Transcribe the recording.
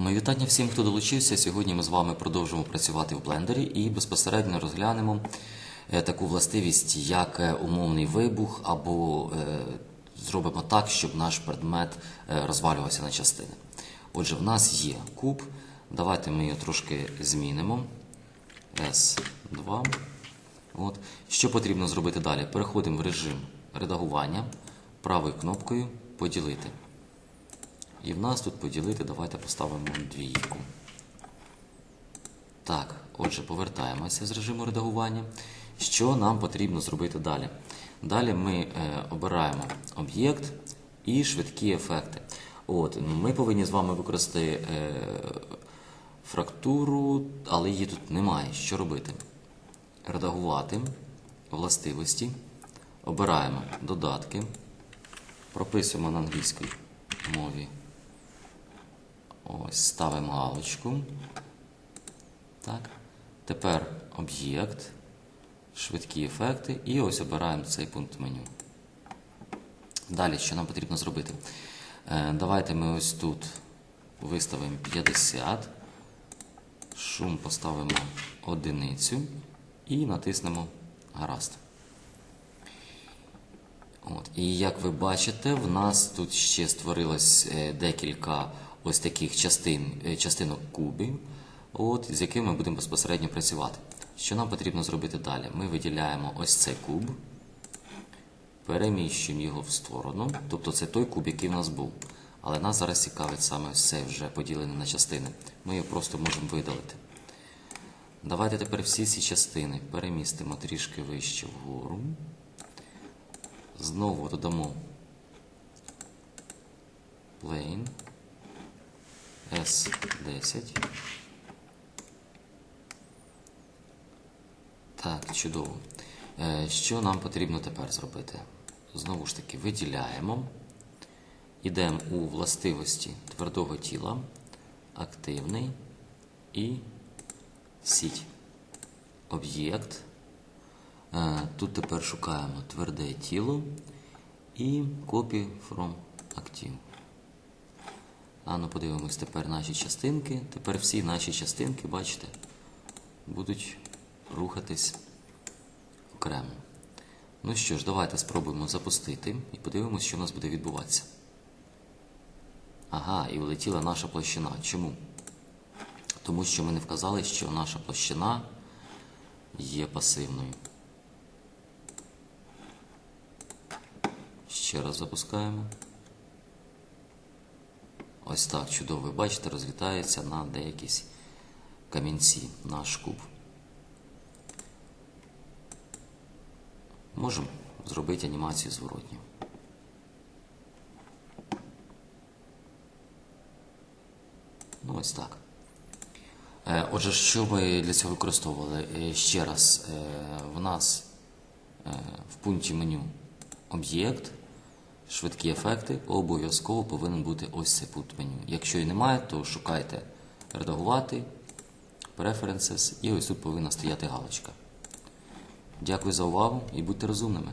Мої вітання всім, хто долучився. Сьогодні ми з вами продовжимо працювати в блендері і безпосередньо розглянемо е, таку властивість, як е, умовний вибух, або е, зробимо так, щоб наш предмет розвалювався на частини. Отже, в нас є куб. Давайте ми його трошки змінимо. S2. От. Що потрібно зробити далі? Переходимо в режим редагування правою кнопкою поділити. І в нас тут поділити, давайте поставимо двійку. Так, отже, повертаємося з режиму редагування. Що нам потрібно зробити далі? Далі ми е, обираємо об'єкт і швидкі ефекти. От, ми повинні з вами використати е, фрактуру, але її тут немає. Що робити? Редагувати, властивості, обираємо додатки, прописуємо на англійській мові. Ось, ставимо галочку. Так. Тепер об'єкт, швидкі ефекти і ось обираємо цей пункт меню. Далі, що нам потрібно зробити? Е, давайте ми ось тут виставимо 50, шум поставимо одиницю і натиснемо гаразд. От. І як ви бачите, в нас тут ще створилось е, декілька ось таких частин, е, частинок кубів, от, з якими ми будемо безпосередньо працювати. Що нам потрібно зробити далі? Ми виділяємо ось цей куб, переміщуємо його в сторону, тобто це той куб, який в нас був. Але нас зараз цікавить саме ось цей вже поділений на частини. Ми його просто можемо видалити. Давайте тепер всі ці частини перемістимо трішки вище вгору. Знову додамо plane S10. Так, чудово. Е, Що нам потрібно тепер зробити? Знову ж таки, виділяємо. Йдемо у властивості твердого тіла, активний і сіть. Об'єкт. Е, Тут тепер шукаємо тверде тіло і copy from active. А ну подивимось тепер наші частинки. Тепер всі наші частинки, бачите, будуть рухатись окремо. Ну що ж, давайте спробуємо запустити і подивимось, що у нас буде відбуватися. Ага, і влетіла наша площина. Чому? Тому що ми не вказали, що наша площина є пасивною. Ще раз запускаємо. Ось так чудово. Ви бачите, розлітається на деякісь камінці наш куб. Можемо зробити анімацію зворотню. Ну, ось так. Е, Отже, що ми для цього використовували? Е, Ще раз, е, в нас в пункті меню об'єкт, швидкі ефекти, обов'язково повинен бути ось цей пункт меню. Якщо і немає, то шукайте редагувати, Preferences і ось тут повинна стояти галочка. Дякую за увагу і будьте розумними.